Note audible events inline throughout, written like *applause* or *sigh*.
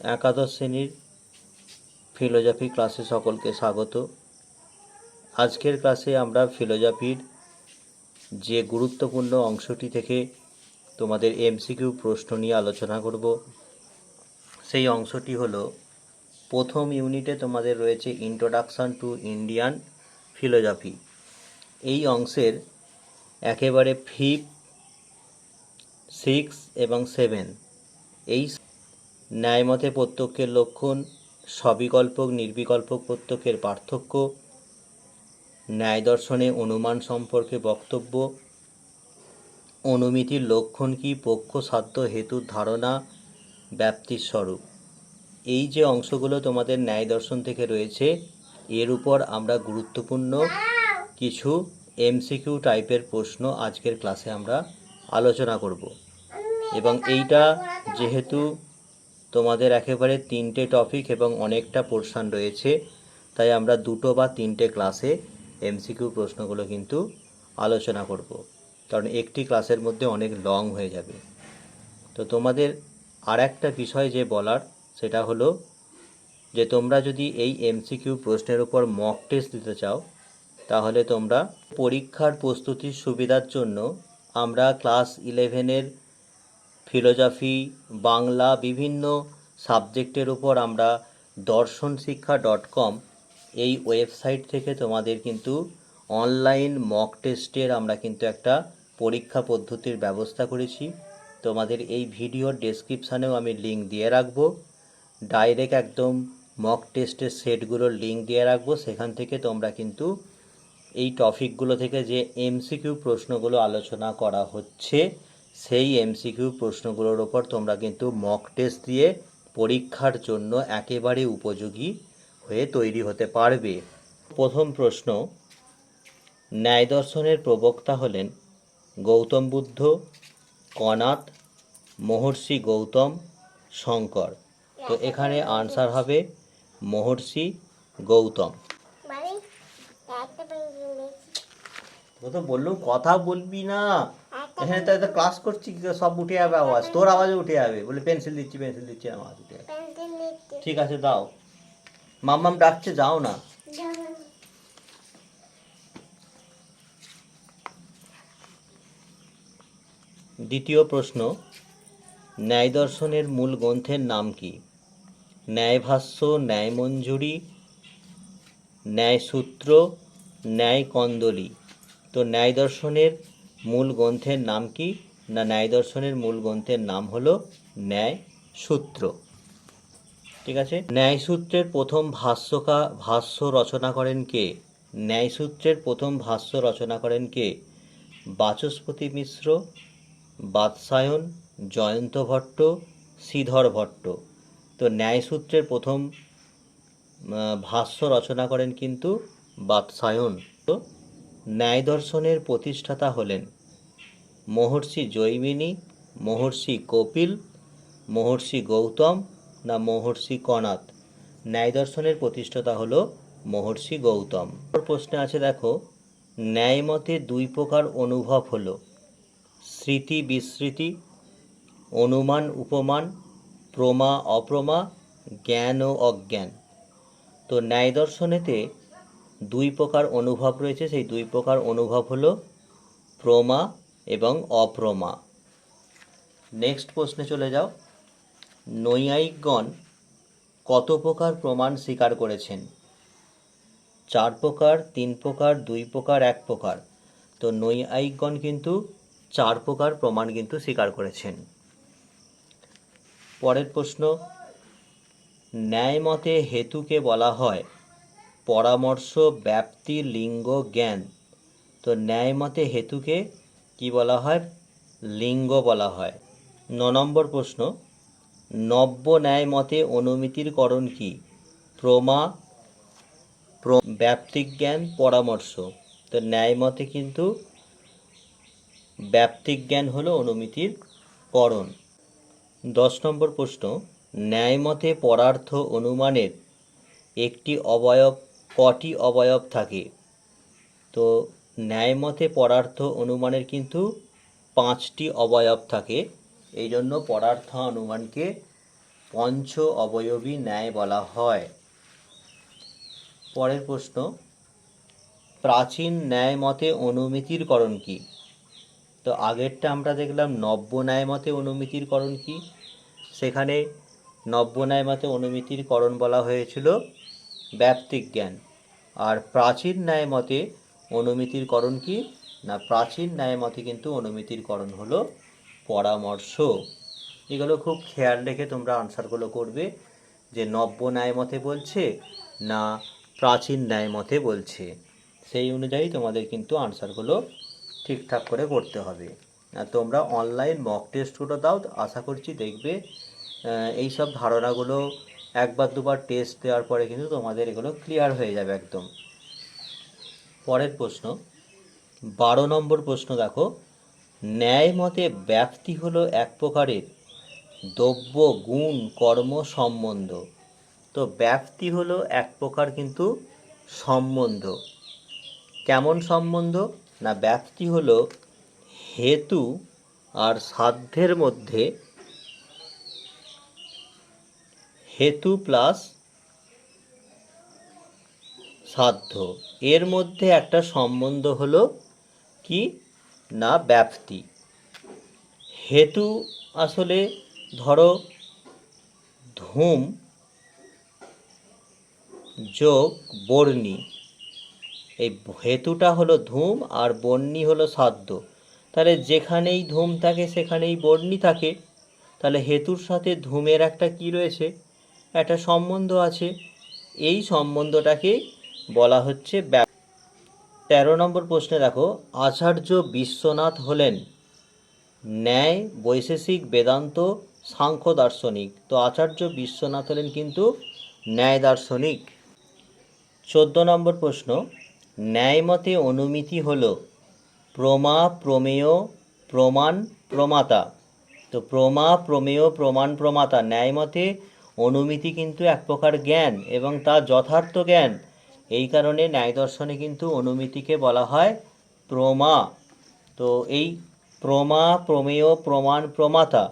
একাদশ শ্রেণির ফিলোজফি ক্লাসে সকলকে স্বাগত। আজকের ক্লাসে আমরা ফিলোজফির যে গুরুত্বপূর্ণ অংশটি থেকে তোমাদের এমসিকিউ প্রশ্ন নিয়ে আলোচনা করব, সেই অংশটি হলো, প্রথম ইউনিটে তোমাদের রয়েছে ইন্ট্রোডাকশান টু ইন্ডিয়ান ফিলোজফি এই অংশের একেবারে ফিফ সিক্স এবং সেভেন এই ন্যায়মতে প্রত্যক্ষের লক্ষণ, সবিকল্পক, নির্বিকল্পক প্রত্যক্ষের পার্থক্য, ন্যায় দর্শনে অনুমান সম্পর্কে বক্তব্য, অনুমিতির লক্ষণ কি, পক্ষ, সাধ্য হেতুর ধারণা, ব্যাপ্তির স্বরূপ। এই যে অংশগুলো তোমাদের ন্যায় দর্শন থেকে রয়েছে, এর উপর আমরা গুরুত্বপূর্ণ কিছু এমসিকিউ টাইপের প্রশ্ন আজকের ক্লাসে আমরা আলোচনা করব। এবং এইটা যেহেতু তোমাদের একেবারে তিনটে টপিক এবং অনেকটা পোর্শন রয়েছে। তাই আমরা দুটো বা তিনটে ক্লাসে এমসিকিউ প্রশ্নগুলো কিন্তু আলোচনা করব। কারণ একটি ক্লাসের মধ্যে অনেক লং হয়ে যাবে। তো তোমাদের আর একটা বিষয় যে বলার, সেটা হলো যে তোমরা যদি এই এমসিকিউ প্রশ্নের উপর মক টেস্ট দিতে চাও, তাহলে তোমরা পরীক্ষার প্রস্তুতির সুবিধার জন্য আমরা ক্লাস ইলেভেনের ফিলোজফি, বাংলা বিভিন্ন সাবজেক্টের উপর আমরা দর্শন শিক্ষা ডট কম এই ওয়েবসাইট থেকে তোমাদের কিন্তু অনলাইন মক টেস্টের আমরা কিন্তু একটা পরীক্ষা পদ্ধতির ব্যবস্থা করেছি। তোমাদের এই ভিডিওর ডেসক্রিপশানেও আমি লিঙ্ক দিয়ে রাখব। ডাইরেক্ট একদম মক টেস্টের সেটগুলোর লিঙ্ক দিয়ে রাখব। সেখান থেকে তোমরা কিন্তু এই টপিকগুলো থেকে যে এমসিকিউ প্রশ্নগুলো আলোচনা করা হচ্ছে সেই এমসিকিউ প্রশ্নগুলোর ওপর তোমরা কিন্তু মক টেস্ট দিয়ে পরীক্ষার জন্য একেবারে উপযোগী হয়ে তৈরি হতে পারবে। প্রথম প্রশ্ন ন্যায় দর্শনের প্রবক্তা হলেন গৌতম বুদ্ধ কনাথ মহর্ষি গৌতম শঙ্কর। তো এখানে আনসার হবে মহর্ষি গৌতম। মানে তো বললুম কথা বলবি না। এখানে তো একটা ক্লাস করছি সব উঠে যাবে আওয়াজ? তোর আওয়াজও উঠে যাবে। বলে পেন্সিল দিচ্ছি পেন্সিল দিচ্ছি আওয়াজ উঠে যাবে। ঠিক আছে দাও। মাম্মাম ডাকছে যাও না। দ্বিতীয় প্রশ্ন ন্যায় দর্শনের মূল গ্রন্থের নাম কি? ন্যায়ভাষ্য ন্যায়মঞ্জুরি ন্যায়সূত্র ন্যায় কন্দলি। তো ন্যায় দর্শনের মূল গ্রন্থের নাম কি? না, ন্যায় দর্শনের মূল গ্রন্থের নাম হলো ন্যায় সূত্র। ঠিক আছে? ন্যায়সূত্রের প্রথম ভাষ্যকা ভাষ্য রচনা করেন কে? ন্যায়সূত্রের প্রথম ভাষ্য রচনা করেন কে? বাচস্পতি মিশ্র বাৎসায়ন জয়ন্ত ভট্ট শ্রীধর ভট্ট। তো ন্যায়সূত্রের প্রথম ভাষ্য রচনা করেন কিন্তু বাৎসায়ন তো ন্যায় দর্শনের প্রতিষ্ঠাতা হলেন মহর্ষি জৈমিনী, মহর্ষি কপিল, মহর্ষি গৌতম না মহর্ষি কনাথ। ন্যায় দর্শনের প্রতিষ্ঠাতা হল মহর্ষি গৌতম। পর প্রশ্নে আছে, দেখো ন্যায় মতে দুই প্রকার অনুভব হলো। স্মৃতি বিস্মৃতি, অনুমান উপমান, প্রমা অপ্রমা, জ্ঞান ও অজ্ঞান। তো ন্যায় দর্শনেতে দুই প্রকার অনুভব রয়েছে। সেই দুই প্রকার অনুভব হলো প্রমা এবং অপ্রমা। নেক্সট প্রশ্নে চলে যাও। নৈয়ায়িকগণ কত প্রকার প্রমাণ স্বীকার করেছেন? চার প্রকার, তিন প্রকার, দুই প্রকার, এক প্রকার। তো নৈয়ায়িকগণ কিন্তু চার প্রকার প্রমাণ কিন্তু স্বীকার করেছেন। পরের প্রশ্ন ন্যায় মতে হেতুকে বলা হয় পরামর্শ, ব্যাপ্তি, লিঙ্গ, জ্ঞান। তো ন্যায় মতে হেতুকে কি বলা হয়? লিঙ্গ বলা হয়। ন নম্বর প্রশ্ন, নব্য ন্যায় মতে অনুমিতির করণ কি? প্রমা, প্র- ব্যাপ্তিক জ্ঞান, পরামর্শ। তো ন্যায় মতে কিন্তু ব্যাপ্তিক জ্ঞান হলো অনুমিতির করণ। দশ নম্বর প্রশ্ন ন্যায়মতে পরার্থ অনুমানের একটি অবয়ব কটি অবয়ব থাকে। তো ন্যায়মতে পরার্থ অনুমানের কিন্তু পাঁচটি অবয়ব থাকে। এই জন্য পরার্থ অনুমানকে পঞ্চ অবয়বী ন্যায় বলা হয়। পরের প্রশ্ন, প্রাচীন ন্যায় মতে অনুমিতির করণ কি? তো আগেরটা আমরা দেখলাম নব্য ন্যায় মতে অনুমিতির করণ কি? সেখানে নব্য ন্যায় মতে অনুমিতির করণ বলা হয়েছিল ব্যাপ্তিক জ্ঞান আর প্রাচীন ন্যায় মতে অনুমিতির করণ কি? না, প্রাচীন ন্যায় মতে কিন্তু অনুমিতির করণ হলো পরামর্শ। এগুলো খুব খেয়াল রেখে তোমরা আনসারগুলো করবে যে নব্য ন্যায় মতে বলছে না প্রাচীন ন্যায় মতে বলছে। সেই অনুযায়ী তোমাদের কিন্তু আনসারগুলো ঠিকঠাক করে করতে হবে। আর তোমরা অনলাইন মক টেস্টগুলো দাও, আশা করছি দেখবে এই সব ধারণাগুলো একবার দুবার টেস্ট দেওয়ার পরে কিন্তু তোমাদের এগুলো ক্লিয়ার হয়ে যাবে একদম। পরের প্রশ্ন, বারো নম্বর প্রশ্ন দেখো, ন্যায় মতে ব্যাপ্তি হলো এক প্রকারের, দ্রব্য, গুণ, কর্ম, সম্বন্ধ। তো ব্যাপ্তি হলো এক প্রকার কিন্তু সম্বন্ধ। কেমন সম্বন্ধ? না, ব্যাপ্তি হলো হেতু আর সাধ্যের মধ্যে হেতু প্লাস সাধ্য। এর মধ্যে একটা সম্বন্ধ হলো কি? না, ব্যাপ্তি। হেতু আসলে ধরো ধূম, যোগ, বর্ণী। এই হেতুটা হলো ধূম আর বর্ণী হলো সাধ্য। তাহলে যেখানেই ধূম থাকে, সেখানেই বর্ণী থাকে। তাহলে হেতুর সাথে ধূমের একটা কি রয়েছে? একটা সম্বন্ধ আছে। এই সম্বন্ধটাকে বলা হচ্ছে তেরো নম্বর প্রশ্নে দেখো, আচার্য বিশ্বনাথ হলেন ন্যায় বৈশেষিক বেদান্ত সাংখ্য দার্শনিক। তো আচার্য বিশ্বনাথ হলেন কিন্তু ন্যায় দার্শনিক। চোদ্দ নম্বর প্রশ্ন ন্যায়মতে অনুমিতি হল প্রমা প্রমেয় প্রমাণ প্রমাতা। তো প্রমা প্রমেয় প্রমাণ প্রমাতা ন্যায়মতে অনুমিতি কিন্তু এক প্রকার জ্ঞান এবং তা যথার্থ জ্ঞান। এই কারণে ন্যায় দর্শনে কিন্তু অনুমিতিকে বলা হয় প্রমা। তো এই প্রমা প্রমেয় প্রমাণ প্রমাতা,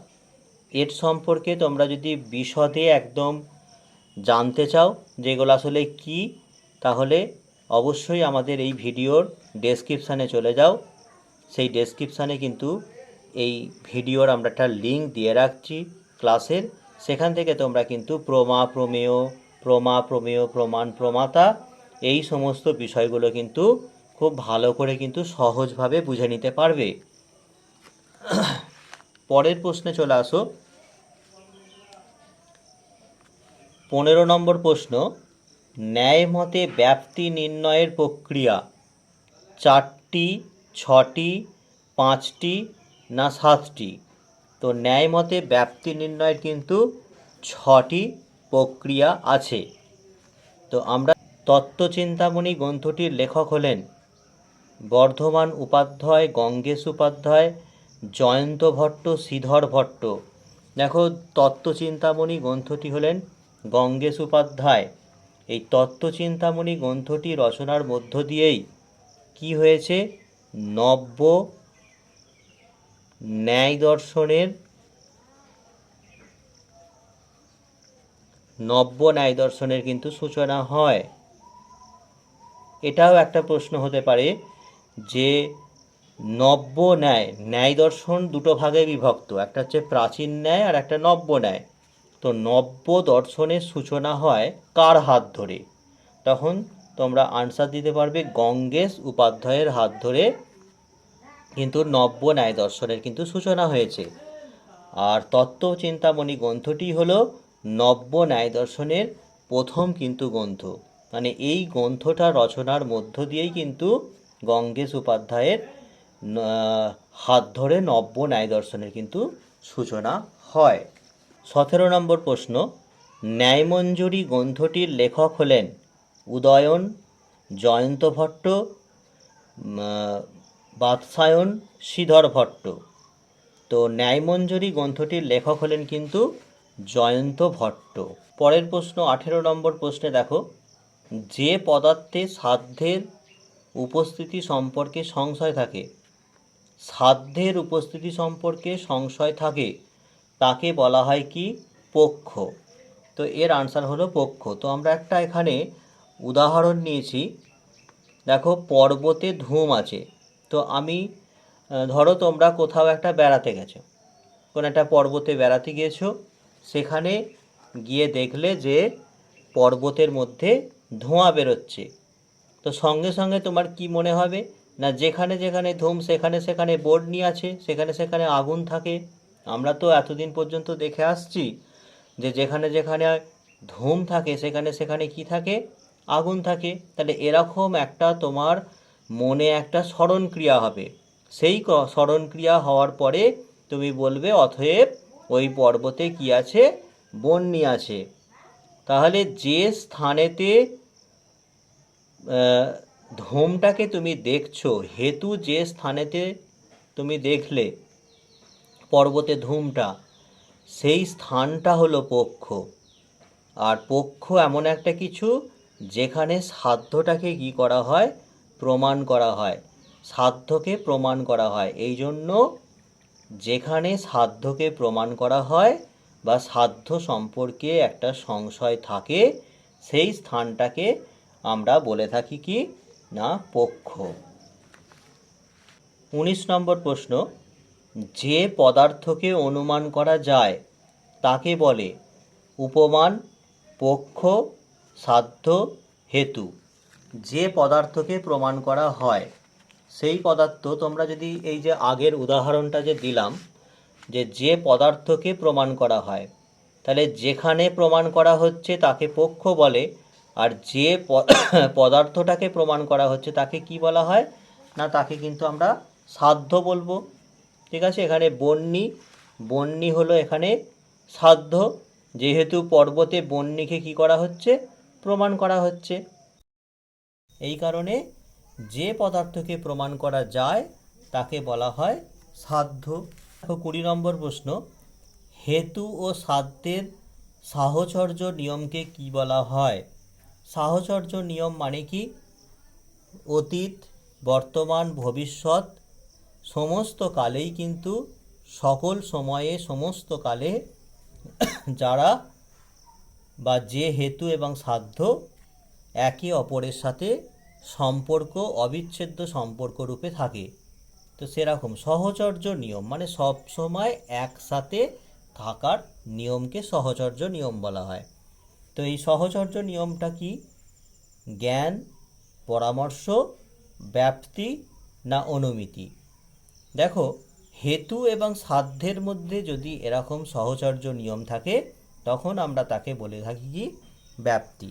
এর সম্পর্কে তোমরা যদি বিশদে একদম জানতে চাও যেগুলো আসলে কি, তাহলে অবশ্যই আমাদের এই ভিডিওর ডেসক্রিপশানে চলে যাও। সেই ডেসক্রিপশানে কিন্তু এই ভিডিওর আমরা একটা লিঙ্ক দিয়ে রাখছি ক্লাসের সেখান থেকে তোমরা কিন্তু প্রমা, প্রমেয় প্রমা, প্রমেয়, প্রমাণ, প্রমাতা এই সমস্ত বিষয়গুলো কিন্তু খুব ভালো করে কিন্তু সহজভাবে বুঝে নিতে পারবে। পরের প্রশ্নে চলে আসো। পনেরো নম্বর প্রশ্ন ন্যায় মতে ব্যাপ্তি নির্ণয়ের প্রক্রিয়া চারটি, ছটি, পাঁচটি না সাতটি? তো ন্যায় মতে ব্যাপ্তি নির্ণয়ের কিন্তু ছটি প্রক্রিয়া আছে। তো আমরা তত্ত্বচিন্তামণি গ্রন্থটির লেখক হলেন বর্ধমান উপাধ্যায়, গঙ্গেশ উপাধ্যায়, জয়ন্ত ভট্ট, শ্রীধর ভট্ট। দেখো, তত্ত্বচিন্তামণি গ্রন্থটি হলেন গঙ্গেশ উপাধ্যায়। এই তত্ত্বচিন্তামণি গ্রন্থটি রচনার মধ্য দিয়েই কি হয়েছে? নব্য ন্যায় দর্শনের, নব্য ন্যায় দর্শনের কিন্তু সূচনা হয়। এটাও একটা প্রশ্ন হতে পারে যে নব্য ন্যায় ন্যায় দর্শন দুটো ভাগে বিভক্ত, একটা হচ্ছে প্রাচীন ন্যায় আর একটা নব্য ন্যায়। তো নব্য দর্শনের সূচনা হয় কার হাত ধরে? তখন তোমরা আনসার দিতে পারবে গঙ্গেশ উপাধ্যায়ের হাত ধরে কিন্তু নব্য ন্যায় দর্শনের কিন্তু সূচনা হয়েছে। আর তত্ত্ব চিন্তামণি গ্রন্থটি হলো নব্য ন্যায় দর্শনের প্রথম কিন্তু গ্রন্থ। মানে এই গ্রন্থটা রচনার মধ্য দিয়েই কিন্তু গঙ্গেশ উপাধ্যায়ের হাত ধরে নব্য ন্যায় দর্শনের কিন্তু সূচনা হয়। সতেরো নম্বর প্রশ্ন, ন্যায়মঞ্জুরি গ্রন্থটির লেখক হলেন উদয়ন জয়ন্ত ভট্ট বাৎসায়ন শ্রীধর ভট্ট। তো ন্যায়মঞ্জুরি গ্রন্থটির লেখক হলেন কিন্তু জয়ন্ত ভট্ট। পরের প্রশ্ন, আঠেরো নম্বর প্রশ্নে দেখো, যে পদার্থে সাধ্যের উপস্থিতি সম্পর্কে সংশয় থাকে, সাধ্যের উপস্থিতি সম্পর্কে সংশয় থাকে, তাকে বলা হয় কি? পক্ষ। তো এর আনসার হলো পক্ষ। তো আমরা একটা এখানে উদাহরণ নিয়েছি। দেখো, পর্বতে ধূম আছে। তো আমি ধরো তোমরা কোথাও একটা বেড়াতে গেছো। কোনো একটা পর্বতে বেড়াতে গিয়েছো, সেখানে গিয়ে দেখলে যে পর্বতের মধ্যে ধোঁয়া বেরোচ্ছে। তো সঙ্গে সঙ্গে তোমার কি মনে হবে? না যেখানে যেখানে ধূম, সেখানে সেখানে বোর্ড নিয়ে আছে, সেখানে সেখানে আগুন থাকে। আমরা তো এতদিন পর্যন্ত দেখে আসছি যে যেখানে যেখানে ধূম থাকে, সেখানে সেখানে কি থাকে? আগুন থাকে। তাহলে এরকম একটা তোমার মনে একটা স্মরণক্রিয়া হবে। সেই ক- স্মরণক্রিয়া হওয়ার পরে তুমি বলবে, অতএব ওই পর্বতে কি আছে? বন্যি আছে। তাহলে যে স্থানেতে ধূমটাকে তুমি দেখছ, হেতু যে স্থানেতে তুমি দেখলে পর্বতে ধূমটা, সেই স্থানটা হলো পক্ষ। আর পক্ষ এমন একটা কিছু যেখানে সাধ্যটাকে কি করা হয়? প্রমাণ করা হয়। সাধ্যকে প্রমাণ করা হয়। এই জন্য যেখানে সাধ্যকে প্রমাণ করা হয় বা সাধ্য সম্পর্কে একটা সংশয় থাকে, সেই স্থানটাকে আমরা বলে থাকি কি না, পক্ষ। উনিশ নম্বর প্রশ্ন, যে পদার্থকে অনুমান করা যায়, তাকে বলে উপমান, পক্ষ, সাধ্য, হেতু। যে পদার্থকে প্রমাণ করা হয়, সেই পদার্থ তোমরা যদি এই যে আগের উদাহরণটা যে দিলাম, যে যে পদার্থকে প্রমাণ করা হয়, তাহলে যেখানে প্রমাণ করা হচ্ছে তাকে পক্ষ বলে, আর যে *coughs* পদার্থটাকে প্রমাণ করা হচ্ছে তাকে কি বলা হয়? না, তাকে কিন্তু আমরা সাধ্য বলব। ঠিক আছে? এখানে বন্যি বন্যি হলো এখানে সাধ্য। যেহেতু পর্বতে বন্যিকে কি করা হচ্ছে? প্রমাণ করা হচ্ছে। এই কারণে যে পদার্থকে প্রমাণ করা যায়, তাকে বলা হয় সাধ্য। কুড়ি নম্বর প্রশ্ন, হেতু ও সাধ্যের সাহচর্য নিয়মকে কি বলা হয়? সাহচর্য নিয়ম মানে কি? অতীত, বর্তমান, ভবিষ্যৎ, সমস্ত কালেই কিন্তু সকল সময়ে, সমস্ত কালে যারা বা যে হেতু এবং সাধ্য একে অপরের সাথে সম্পর্ক, অবিচ্ছেদ্য সম্পর্ক রূপে থাকে। তো সেরকম সহচর্য নিয়ম মানে সব সময় একসাথে থাকার নিয়মকে সহচর্য নিয়ম বলা হয়। তো এই সহচর্য নিয়মটা কি? জ্ঞান, পরামর্শ, ব্যাপ্তি না অনুমিতি? দেখো, হেতু এবং সাধ্যের মধ্যে যদি এরকম সহচর্য নিয়ম থাকে, তখন আমরা তাকে বলে থাকি কি? ব্যাপ্তি।